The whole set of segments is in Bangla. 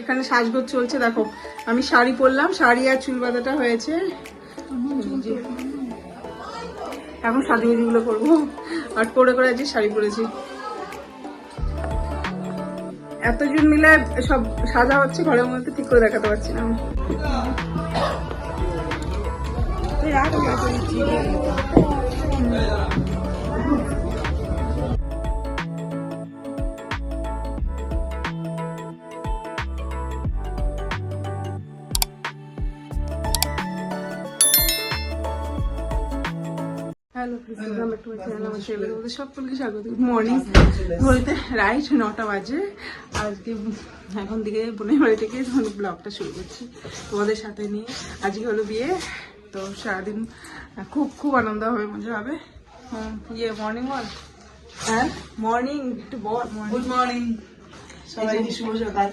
এখানে সাজগোজ চলছে, দেখো। আমি শাড়ি পরলাম, শাড়ি আর চুল বাঁধাটা হয়েছে। এখন সাজুগুজিগুলো করব। আর পরে করে আজকে শাড়ি পরেছি। এতজন মিলে সব সাজা হচ্ছে, ঘরের মধ্যে ঠিক করে দেখাতে পারছি না। আমি। Hello welcome back to my channel আমার গুড মর্নিং ঘড়িতে রাইট নটা বাজে। আজকে এখন দিকে বোনের বাড়ি থেকে ব্লগটা শুরু করছি তোমাদের সাথে নিয়ে। আজকে হলো বিয়ে। তো সারাদিন খুব খুব আনন্দ হবে মজা হবে। ইয়ে মর্নিং ওয়াক হ্যাঁ? মর্নিং একটু বল। গুড মর্নিং সবাইকে শুভ সকাল।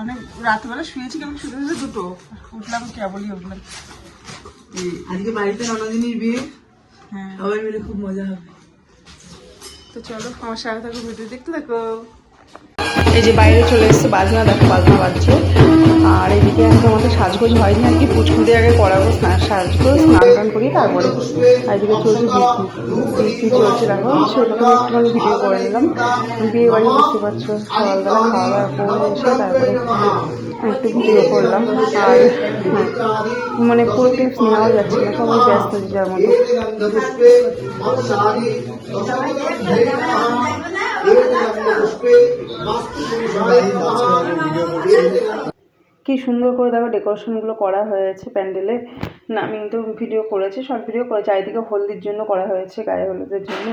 অনেক রাতবেলা শুয়েছি কেমন শুতে শুতে দুটো। উঠলাম কেবলই উঠলাম আজকে বাড়িতে ননদিনীর বিয়ে। হ্যাঁ। সবাই মিলে খুব মজা হবে। তো চলো আমার সাথে থাকো ভিডিও দেখতে থাকো। এই যে বাইরে চলে এসছে বাজনা দেখো বাজনা বাজছে। আর এদিকে এখন আমাদের সাজগোজ হয়নি আর কি পুচকুদি আগে করাবো স্নান সাজগোজ স্নান টান করি তারপরে আর এদিকে চলছে বৃষ্টি চলছে দেখো। সেরকম একটুখানি ভিডিও করে নিলাম। বিয়ে বাড়ি বুঝতে পারছ সকালবেলা খাওয়া দাওয়া করে এসে তারপরে একটু ভিডিও করলাম। আর হ্যাঁ, মানে পুরো টিপস নেওয়া যাচ্ছে না সবাই ব্যস্ত যার পুষ্পে কি সুন্দর করে দেখো ডেকোরেশনগুলো করা হয়েছে প্যান্ডেলে। না আমি কিন্তু ভিডিও করেছি শর্ট ভিডিও করে চারিদিকে হলদির জন্য করা হয়েছে গায়ে হলুদের জন্য।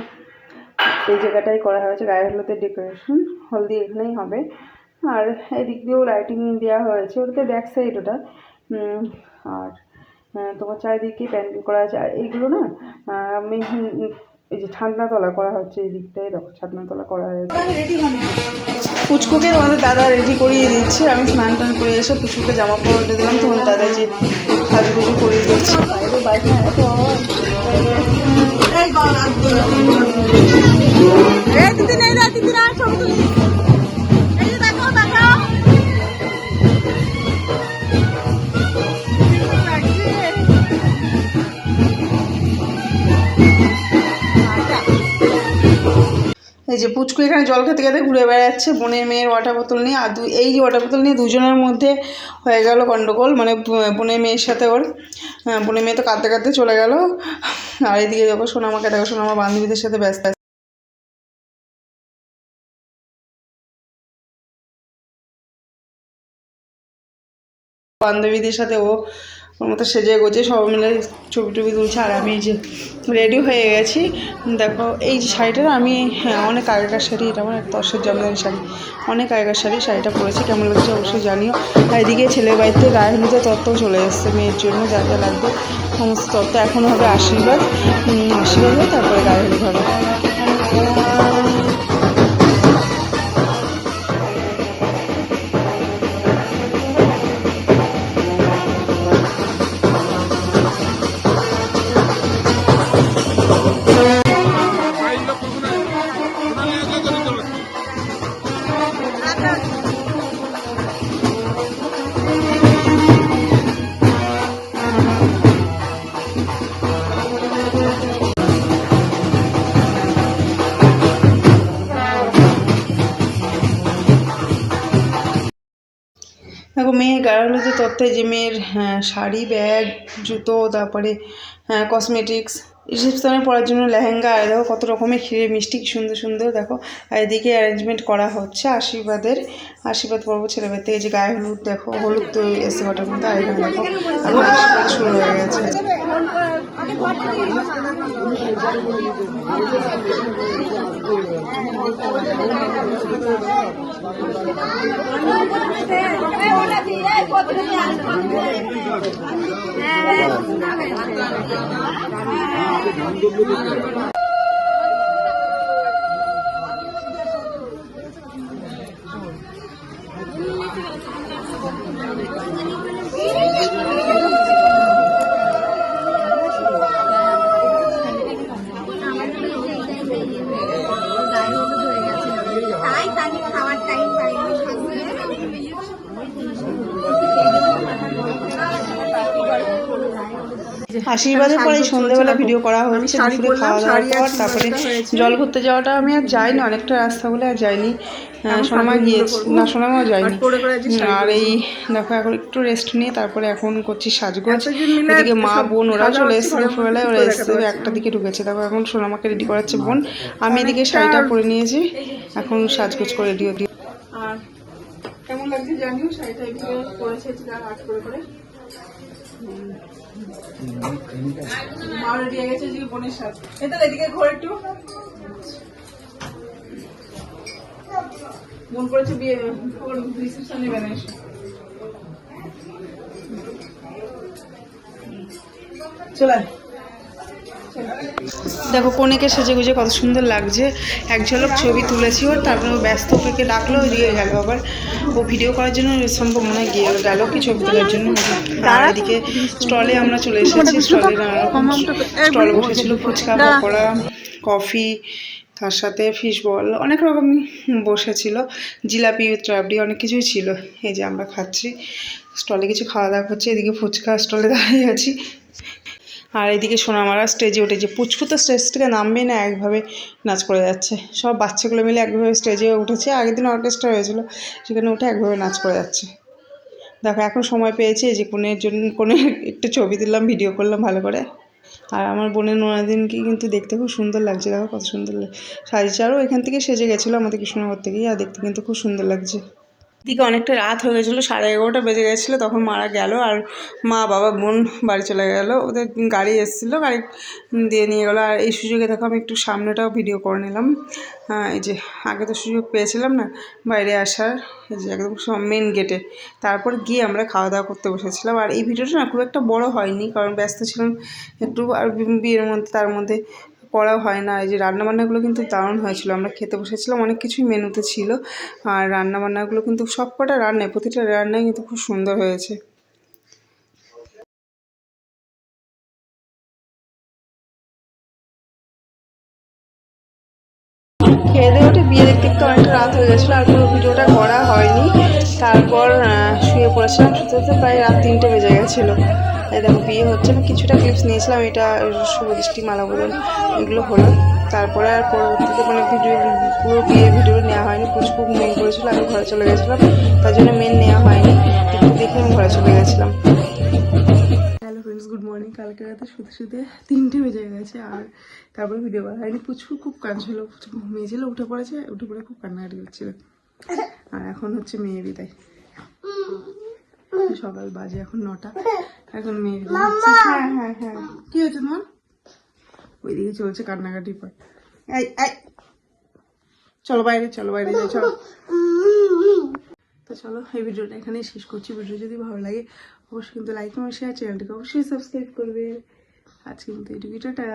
এই জায়গাটাই করা হয়েছে গায়ে হলুদের ডেকোরেশন হলদি এখানেই হবে। আর এদিক দিয়েও লাইটিং দেওয়া হয়েছে ওটাতে ব্যাক সাইড ওটা। আর তোমার চারিদিকে প্যান্ডেল করা আছে। আর এইগুলো না হুম, এই যে ঠান্ডাতলা করা হচ্ছে এই দিকটাই দেখো ঠান্ডাতলা করা হয়েছে। পুচকুকে তোমাদের দাদা রেডি করিয়ে দিচ্ছে। আমি স্নান টান করে এসে পুচকুকে জামা উঠে দিলাম। তখন দাদা যে সাজগুজু করিয়ে দিচ্ছে। বাইরে বাইক না এত দিন এই দিদি নেই এই যে পুচকু এখানে জল খেতে খেতে ঘুরে বেড়াচ্ছে বোনের মেয়ের ওয়াটার বোতল নিয়ে আর এই যে ওয়াটার বোতল নিয়ে দুজনের মধ্যে হয়ে গেল গন্ডগোল মানে বোনের মেয়ের সাথে ওর হ্যাঁ, বোনের মেয়ে তো কাঁদতে কাঁদতে চলে গেল আর এদিকে দেখো সোনামাকে দেখো সোনামা বান্ধবীদের সাথে ব্যস্ত। বান্ধবীদের সাথে ও ওর মতো সেজে গোজে সবাই মিলে ছবি টবি তুলছে আর আমি যে রেডি হয়ে গেছি। দেখো, এই যে শাড়িটা আমি হ্যাঁ অনেক আগেকার শাড়ি, এটা আমার এক দশের জন্মের শাড়ি। অনেক আগেকার শাড়ি, শাড়িটা পরেছি, কেমন লাগছে অবশ্যই জানিও। আর এদিকে ছেলের বাড়িতে গায়ে হলুদের তত্ত্ব চলে এসছে, মেয়ের জন্য যা যা লাগবে, সমস্ত তত্ত্ব এখনও হবে আশীর্বাদ। আশীর্বাদ হয়ে তারপরে গায়ে হলুদ হবে। দেখো মেয়ে গায়ে তথ্যে যে মেয়ের হ্যাঁ, শাড়ি ব্যাগ জুতো তারপরে কসমেটিক্স রিসেপশনে পড়ার জন্য লেহেঙ্গা আর দেখো কত রকমের ক্ষীরের মিষ্টি সুন্দর সুন্দর দেখো। আর এদিকে অ্যারেঞ্জমেন্ট করা হচ্ছে আশীর্বাদের আশীর্বাদ পর্ব ছেলেমেয়ের থেকে যে গায়ে হলুদ দেখো হলুদ তো এসে কটার মধ্যে আর দেখো আশীর্বাদ শুরু হয়ে গেছে। হ্যাঁ আশীর্বাদের পরে সন্ধ্যেবেলা ভিডিও করা শাড়ি দুপুরে খাওয়া দাওয়ার পর তারপরে জল ঘুরতে যাওয়াটা আমি আর যাইনি অনেকটা রাস্তা বলে আর যাইনি। সোনামা গিয়েছি না সোনামাও শাড়ি আর এই দেখো এখন একটু রেস্ট নিয়ে তারপরে এখন করছি সাজগোজ। এদিকে মা বোন ওরা চলে এসছে দুপুরবেলায় ওরা এসছে একটা দিকে ঢুকেছে। তারপর এখন সোনামাকে রেডি করাচ্ছে বোন। আমি এদিকে শাড়িটা পরে নিয়েছি এখন সাজগোজ করে দিও আর কেমন লাগছে জানিও শাড়িটা এইভাবে পরেছে করে করে। মা রেডি হয়ে এটা এদিকে ঘোর একটু। মন করেছে বিয়ে ওর রিসেপশনে বেড়ে চলে। দেখো কনেকে সেজে গুজে কত সুন্দর লাগছে। এক ঝলক ছবি তুলেছি ওর তারপরে ও ব্যস্ত ওকে ডাকলো দিয়ে গেল আবার। ও ভিডিও করার জন্য সম্ভব মনে হয় গিয়ে গেল কি ছবি তোলার জন্য। আর এদিকে স্টলে আমরা চলে এসেছি স্টলে নানা রকম স্টল বসেছিল ফুচকা পকোড়া কফি তার সাথে ফিশ বল অনেক রকম বসেছিল। জিলাপি ট্রাবডি অনেক কিছুই ছিল। এই যে আমরা খাচ্ছি। স্টলে কিছু খাওয়া দাওয়া করছি এদিকে ফুচকা স্টলে দাঁড়িয়ে আছি। আর এদিকে সোনামারা স্টেজে উঠেছে পুচকু তো স্টেজ থেকে নামবে না, একভাবে নাচ করে যাচ্ছে। সব বাচ্চাগুলো মিলে একভাবে স্টেজে উঠেছে। আগের দিন অর্কেস্ট্রা হয়েছিল, সেখানে উঠে একভাবে নাচ করে যাচ্ছে। দেখো, এখন সময় পেয়েছি যে কোনের জন্য কোনের একটু ছবি দিলাম ভিডিও করলাম ভালো করে। আর আমার বোনের নোনাদিনকে কিন্তু দেখতে খুব সুন্দর লাগছে। দেখো কত সুন্দর লাগে সাজিয়েছে আরও এখান থেকে সেজে গেছিল আমাদের কৃষ্ণনগর থেকেই, আর দেখতে কিন্তু খুব সুন্দর লাগছে। দিকে অনেকটা রাত হয়ে গেছিল, সাড়ে এগারোটা বেজে গেছিল, তখন মারা গেল আর মা বাবা বোন বাড়ি চলে গেল, ওদের গাড়ি এসেছিল, গাড়ি দিয়ে নিয়ে গেলো, আর এই সুযোগে দেখো আমি একটু সামনেটাও ভিডিও করে নিলাম। এই যে আগে তো সুযোগ পেয়েছিলাম না, বাইরে আসার, এই যে একদম মেন গেটে তারপর গিয়ে আমরা খাওয়া দাওয়া করতে বসেছিলাম, আর এই ভিডিওটা না খুব একটা বড় হয়নি, কারণ ব্যস্ত ছিলাম একটু, আর বিয়ের মধ্যে, তার মধ্যে করা হয় না। এই যে রান্নাবান্নাগুলো কিন্তু দারুণ হয়েছিল। আমরা খেতে বসেছিলাম, অনেক কিছুই মেনুতে ছিল। আর রান্নাবান্নাগুলো কিন্তু সব কটা রান্নায় প্রতিটা রান্নাই কিন্তু খুব সুন্দর হয়েছে। খেয়ে দিয়ে উঠে বিয়ে দেখতে দেখতে অনেকটা রাত হয়ে গেছিল, আর পুরো ভিডিওটা করা হয়নি। তারপর পড়েছিলাম শুতে শুতে প্রায় রাত তিনটে বেজে গেছিল। এই দেখো, বিয়ে হচ্ছে, আমি কিছুটা ক্লিপস নিয়েছিলাম, এটা শুভদৃষ্টি মালা বদল এগুলো হলো। তারপরে আর পরবর্তীতে কোনো ভিডিও পুরো বিয়ে ভিডিও নেওয়া হয়নি, পুচকু মেন করেছিল, আমি ঘরে চলে গেছিলাম, তার জন্য মেন নেওয়া হয়নি, একটু দেখে আমি ঘরে চলে গেছিলাম। হ্যালো গুড মর্নিং কালকে রাতে শুতে শুতে তিনটে বেজে গেছে, আর তারপরে ভিডিও করা হয়নি, পুচকু খুব কাঁদছিল ঘুমিয়েছিল, উঠে পড়েছে, উঠে পড়ে খুব কান্নাকাটি করছিল। আর এখন হচ্ছে মেয়ে বিদায়। সকাল বাজে এখন নটা। এখন মেয়ে হ্যাঁ হ্যাঁ হ্যাঁ। কি হয়েছে তোমার ওইদিকে চলছে কান্নাকাটি পর। চলো বাইরে চলো বাইরে যাই চলো। তো চলো এই ভিডিওটা এখানেই শেষ করছি। ভিডিও যদি ভালো লাগে অবশ্যই কিন্তু লাইক কমেন্ট শেয়ার চ্যানেলটিকে অবশ্যই সাবস্ক্রাইব করবে। আজকে কিন্তু ভিডিওটা